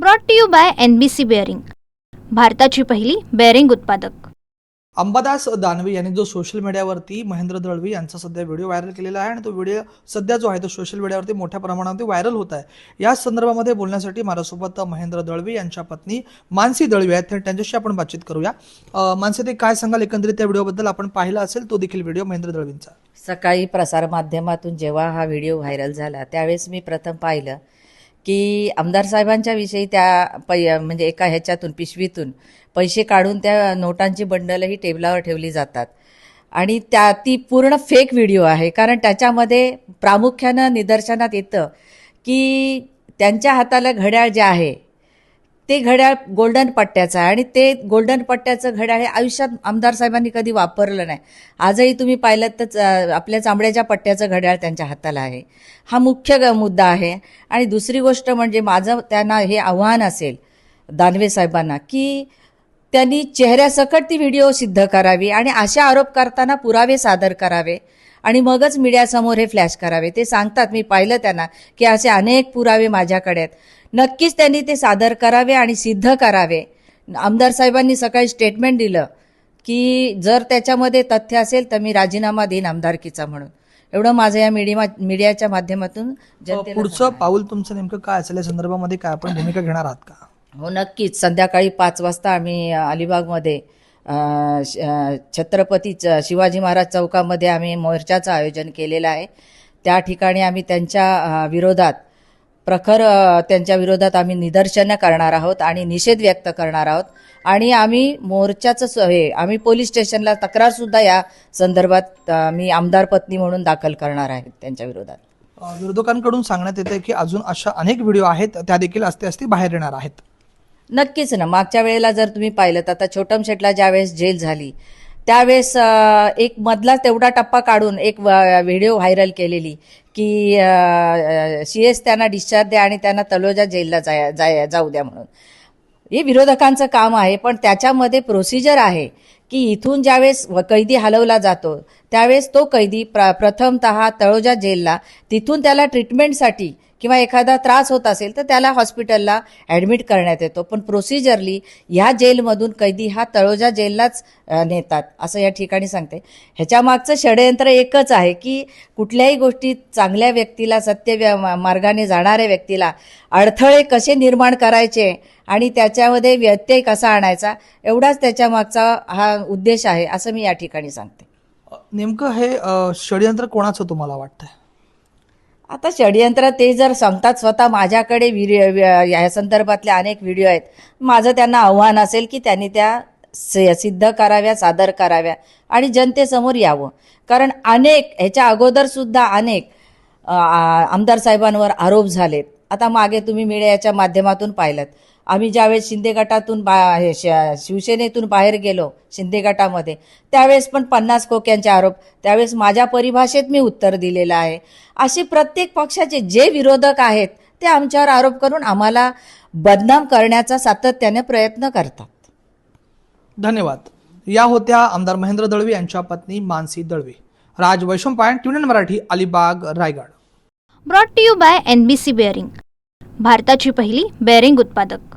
Brought to you by N B C bearing भारताची पहिली bearing उत्पादक. अंबादास दानवे यांनी जो सोशल मीडियावरती महेंद्र दळवी यांचा सध्या व्हिडिओ व्हायरल केलेला आहे आणि तो व्हिडिओ सध्या जो आहे तो सोशल मीडियावरती मोठ्या प्रमाणावरती व्हायरल होत आहे. या संदर्भामध्ये बोलण्यासाठी माझ्यासोबत महेंद्र दळवी यांच्या पत्नी मानसी दळवी आहेत. तर त्यांच्याशी आपण बातचीत करूया. मानसी ते काय सांगाल? एकंदरीत त्या व्हिडिओबद्दल आपण पाहिला असेल तो देखील व्हिडिओ महेंद्र दळवींचा सकाळी प्रसारमाध्यमातून जेव्हा हा व्हिडिओ व्हायरल झाला त्यावेळेस मी प्रथम पाहिलं की आमदार साहेबांच्या विषयी त्या पै म्हणजे एका ह्याच्यातून पिशवीतून पैसे काढून त्या नोटांची बंडलही टेबलावर ठेवली जातात. आणि त्या ती पूर्ण फेक व्हिडिओ आहे. कारण त्याच्यामध्ये प्रामुख्यानं निदर्शनात येतं की त्यांच्या हाताला घड्याळ जे आहे ते घड्याळ गोल्डन पट्ट्याचं आहे. आणि ते गोल्डन पट्ट्याचं घड्याळ हे आयुष्यात आमदार साहेबांनी कधी वापरलं नाही. आजही तुम्ही पाहिलं तर च- आपल्या चांबड्याच्या पट्ट्याचं घड्याळ त्यांच्या हाताला आहे. हा मुख्य मुद्दा आहे. आणि दुसरी गोष्ट म्हणजे माझं त्यांना हे आव्हान असेल दानवे साहेबांना की त्यांनी चेहऱ्यासकट ती व्हिडिओ सिद्ध करावी आणि अशा आरोप करताना पुरावे सादर करावे आणि मगच मीडियासमोर हे फ्लॅश करावे. ते सांगतात मी पाहिलं त्यांना की असे अनेक पुरावे माझ्याकडे आहेत. नक्कीच त्यांनी ते सादर करावे आणि सिद्ध करावे. आमदार साहेबांनी सकाळी स्टेटमेंट दिलं की जर त्याच्यामध्ये तथ्य असेल तर मी राजीनामा देईन आमदारकीचा म्हणून. एवढं माझं या मीडिया मीडियाच्या माध्यमातून पुढचं पाऊल तुमचं नेमकं काय असेल या संदर्भामध्ये काय आपण भूमिका घेणार आहात का? हो नक्कीच. संध्याकाळी पाच वाजता आम्ही अलिबागमध्ये छत्रपती शिवाजी महाराज चौकामध्ये आम्ही मोर्चाचं आयोजन केलेलं आहे. त्या ठिकाणी आम्ही त्यांच्या विरोधात प्रखर त्यांच्या विरोधात आम्ही निदर्शनं करणार आहोत आणि निषेध व्यक्त करणार आहोत. आणि आम्ही मोर्चाचं स- हे आम्ही पोलीस स्टेशनला तक्रारसुद्धा या संदर्भात मी आमदार पत्नी म्हणून दाखल करणार आहे त्यांच्या विरोधात. विरोधकांकडून सांगण्यात येते की अजून अशा अनेक व्हिडिओ आहेत त्या देखील असते असते बाहेर येणार आहेत. नक्कीच ना. मागच्या वेळेला जर तुम्ही पाहिलं तर आता छोटम शेटला ज्यावेळेस जेल झाली त्यावेळेस एक मधला तेवढा टप्पा काढून एक व- व्हिडिओ व्हायरल केलेली की सी एस त्यांना डिस्चार्ज द्या आणि त्यांना तलोजा जेलला जाय जाय जाऊ द्या म्हणून. हे विरोधकांचं काम आहे पण त्याच्यामध्ये प्रोसिजर आहे की इथून ज्यावेळेस व- कैदी हलवला जातो त्यावेळेस तो कैदी प्र प्रथमतः तळोजा जेलला तिथून त्याला ट्रीटमेंटसाठी किंवा एखादा त्रास होत असेल तर त्याला हॉस्पिटलला ॲडमिट करण्यात येतो. पण प्रोसिजरली ह्या जेलमधून कैदी हा तळोजा जेललाच नेतात असं या ठिकाणी सांगते. ह्याच्यामागचं षडयंत्र एकच आहे की कुठल्याही गोष्टीत चांगल्या व्यक्तीला सत्य मार्गाने जाणाऱ्या व्यक्तीला अडथळे कसे निर्माण करायचे आणि त्याच्यामध्ये व्यत्यय कसा आणायचा एवढाच त्याच्या मागचा हा उद्देश आहे असं मी या ठिकाणी सांगते. नेमकं हे षडयंत्र कोणाचं तुम्हाला वाटतंय? आता षडयंत्र ते जर सांगतात स्वतः माझ्याकडे व्हिडिओ या संदर्भातले अनेक व्हिडिओ आहेत माझं त्यांना आव्हान असेल की त्यांनी त्या से- सिद्ध कराव्या सादर कराव्या आणि जनतेसमोर यावं. कारण अनेक ह्याच्या अगोदरसुद्धा अनेक आमदार साहेबांवर आरोप झालेत. आता मागे तुम्ही मीडियाच्या माध्यमातून पाहिलं आम्ही ज्यावेळेस शिंदे गटातून बा हे श- शिवसेनेतून बाहेर गेलो शिंदे गटामध्ये त्यावेळेस पण पन्नास खोक्यांचे आरोप त्यावेळेस माझ्या परिभाषेत मी उत्तर दिलेलं आहे. असे प्रत्येक पक्षाचे जे विरोधक आहेत ते आमच्यावर आरोप करून आम्हाला बदनाम करण्याचा सातत्याने प्रयत्न करतात. धन्यवाद. या होत्या आमदार महेंद्र दळवी यांच्या पत्नी Mansi Dalvi. Raj Vaishampayan tune Marathi Alibag Raigad. Brought to you by N B C bearing भारताची पहिली बेअरिंग उत्पादक.